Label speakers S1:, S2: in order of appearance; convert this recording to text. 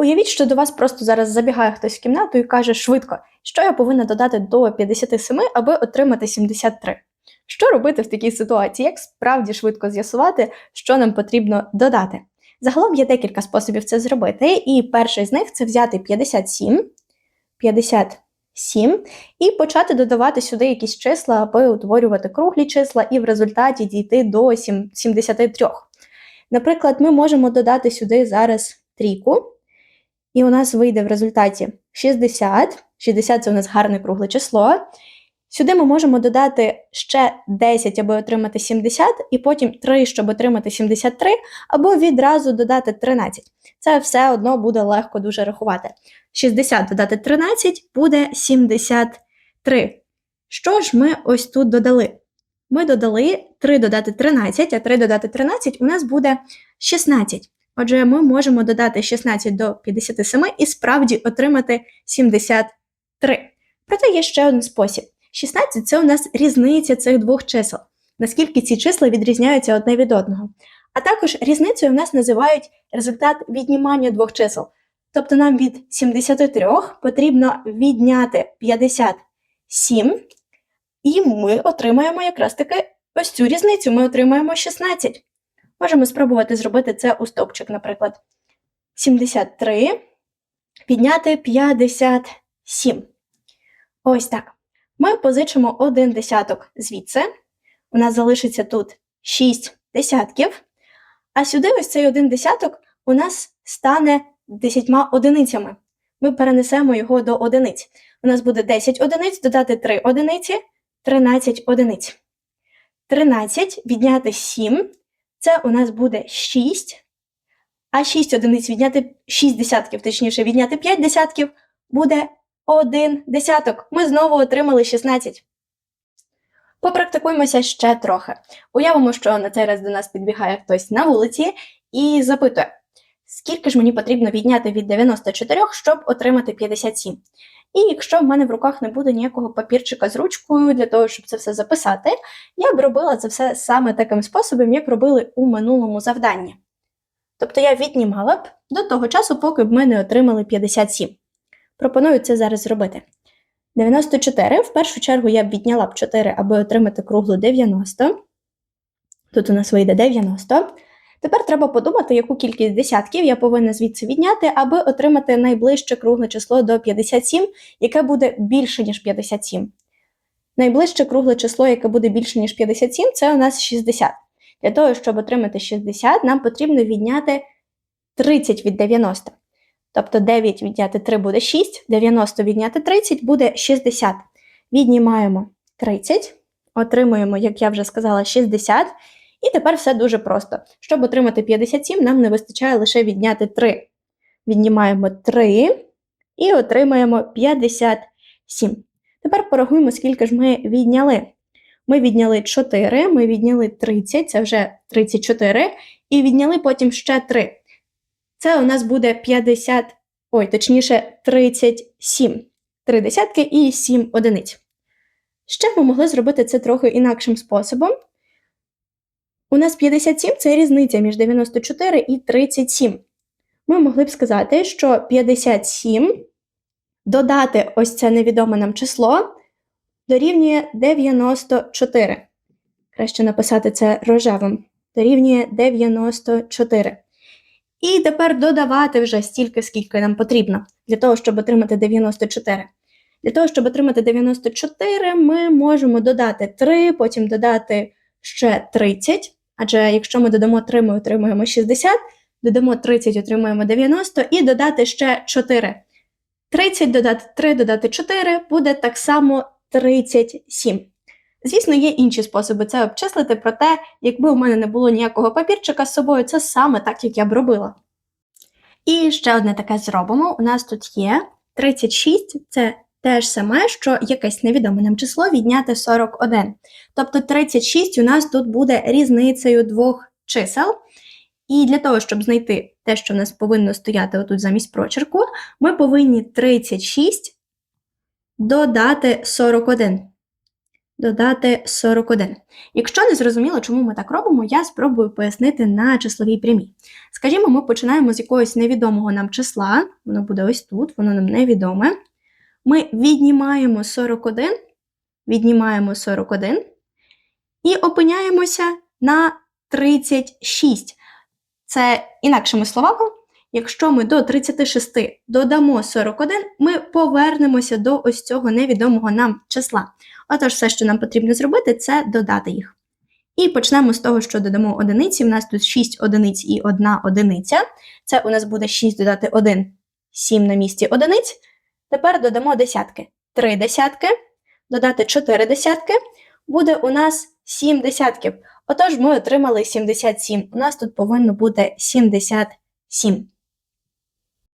S1: Уявіть, що до вас просто зараз забігає хтось в кімнату і каже швидко, що я повинна додати до 57, аби отримати 73. Що робити в такій ситуації? Як справді швидко з'ясувати, що нам потрібно додати? Загалом є декілька способів це зробити, і перший з них це взяти 57, 57 і почати додавати сюди якісь числа, аби утворювати круглі числа, і в результаті дійти до 7 73. Наприклад, ми можемо додати сюди зараз трійку, і у нас вийде в результаті 60. 60 це у нас гарне кругле число. Сюди ми можемо додати ще 10, аби отримати 70, і потім 3, щоб отримати 73, або відразу додати 13. Це все одно буде легко дуже рахувати. 60 додати 13 буде 73. Що ж ми ось тут додали? Ми додали 3 додати 13, а 3 додати 13 у нас буде 16. Отже, ми можемо додати 16 до 57 і справді отримати 73. Проте є ще один спосіб. 16 це у нас різниця цих двох чисел, наскільки ці числа відрізняються одне від одного. А також різницею в нас називають результат віднімання двох чисел. Тобто нам від 73 потрібно відняти 57, і ми отримаємо якраз таки ось цю різницю, ми отримаємо 16. Можемо спробувати зробити це у стовпчик, наприклад. 73 підняти 57. Ось так. Ми позичимо один десяток звідси. У нас залишиться тут 6 десятків. А сюди ось цей один десяток у нас стане 10 одиницями. Ми перенесемо його до одиниць. У нас буде 10 одиниць, додати 3 одиниці, 13 одиниць. 13 відняти 7 це у нас буде 6. А 6 одиниць відняти 6 десятків, точніше, відняти 5 десятків буде 1 десяток. Ми знову отримали 16. Попрактикуємося ще трохи. Уявимо, що на цей раз до нас підбігає хтось на вулиці і запитує, скільки ж мені потрібно відняти від 94, щоб отримати 57. І якщо в мене в руках не буде ніякого папірчика з ручкою для того, щоб це все записати, я б робила це все саме таким способом, як робили у минулому завданні. Тобто я віднімала б до того часу, поки б ми не отримали 57. Пропоную це зараз зробити. 94, в першу чергу я б відняла б 4, аби отримати круглу 90. Тут у нас вийде 90. Тепер треба подумати, яку кількість десятків я повинна звідси відняти, аби отримати найближче кругле число до 57, яке буде більше, ніж 57. Найближче кругле число, яке буде більше, ніж 57, це у нас 60. Для того, щоб отримати 60, нам потрібно відняти 30 від 90. Тобто 9 відняти 3 буде 6, 90 відняти 30 буде 60. Віднімаємо 30, отримуємо, як я вже сказала, 60. І тепер все дуже просто. Щоб отримати 57, нам не вистачає лише відняти 3. Віднімаємо 3 і отримаємо 57. Тепер порахуємо, скільки ж ми відняли. Ми відняли 4, ми відняли 30, це вже 34, і відняли потім ще 3. Це у нас буде 50, ой, точніше, 37. 3 десятки і 7 одиниць. Ще ми могли зробити це трохи інакшим способом. У нас 57 це різниця між 94 і 37. Ми могли б сказати, що 57 додати ось це невідоме нам число дорівнює 94. Краще написати це рожевим. Дорівнює 94. І тепер додавати вже стільки, скільки нам потрібно, для того, щоб отримати 94. Для того, щоб отримати 94, ми можемо додати 3, потім додати ще 30. Адже якщо ми додамо 3, ми отримуємо 60, додамо 30, отримуємо 90 і додати ще 4. 30 додати 3, додати 4 буде так само 37. Звісно, є інші способи це обчислити, проте, якби у мене не було ніякого папірчика з собою, це саме так, як я б робила. І ще одне таке зробимо. У нас тут є 36, це те ж саме, що якесь невідоме нам число відняти 41. Тобто 36 у нас тут буде різницею двох чисел. І для того, щоб знайти те, що в нас повинно стояти отут замість прочерку, ми повинні 36 додати 41. додати 41. Якщо не зрозуміло, чому ми так робимо, я спробую пояснити на числовій прямій. Скажімо, ми починаємо з якогось невідомого нам числа, воно буде ось тут, воно нам невідоме. Ми віднімаємо 41, віднімаємо 41 і опиняємося на 36. Це інакшими словами, якщо ми до 36 додамо 41, ми повернемося до ось цього невідомого нам числа. Отож, все, що нам потрібно зробити, це додати їх. І почнемо з того, що додамо одиниці. У нас тут 6 одиниць і 1 одиниця. Це у нас буде 6 додати 1, 7 на місці одиниць. Тепер додамо десятки. Три десятки, додати чотири десятки, буде у нас 7 десятків. Отож, ми отримали 77. У нас тут повинно бути 77.